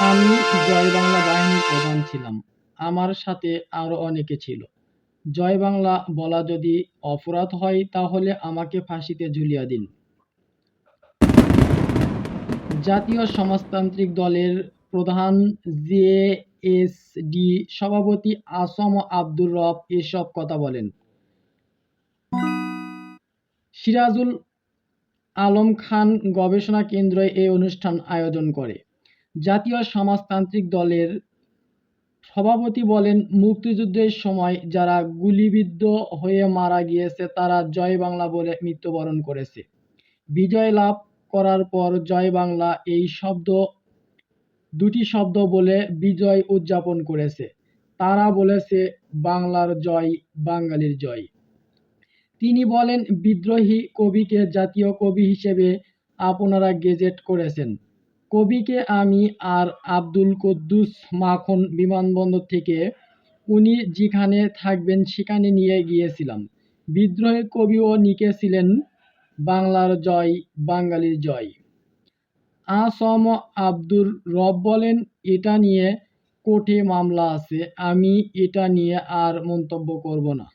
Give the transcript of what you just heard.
আমি জয় বাংলা বাহিনীর প্রধান ছিলাম। আমার সাথে আরও অনেকে ছিল। জয় বাংলা বলা যদি অপরাধ হয়, তাহলে আমাকে ফাঁসিতে ঝুলিয়ে দিন। জাতীয় সমাজতান্ত্রিক দলের প্রধান জে এস ডি সভাপতি আসম আব্দুর রব এসব কথা বলেন। সিরাজুল আলম খান গবেষণা কেন্দ্র এই অনুষ্ঠান আয়োজন করে। জাতীয় সমাজতান্ত্রিক দলের সভাপতি বলেন, মুক্তিযুদ্ধের সময় যারা গুলিবিদ্ধ হয়ে মারা গিয়েছে তারা জয় বাংলা বলে মৃত্যুবরণ করেছে। বিজয় লাভ করার পর জয় বাংলা এই শব্দ দুটি শব্দ বলে বিজয় উদযাপন করেছে। তারা বলেছে বাংলার জয়, বাঙালির জয়। তিনি বলেন, বিদ্রোহী কবিকে জাতীয় কবি হিসেবে আপনারা গেজেট করেছেন। কবিকে আমি আর আব্দুল কুদ্দুস মাখন বিমানবন্দর থেকে উনি যেখানে থাকবেন সেখানে নিয়ে গিয়েছিলাম। বিদ্রোহী কবিও নিকেছিলেন বাংলার জয়, বাঙালির জয়। আ স আব্দুর রব বলেন, এটা নিয়ে কোর্টে মামলা আছে, আমি এটা নিয়ে আর মন্তব্য করব না।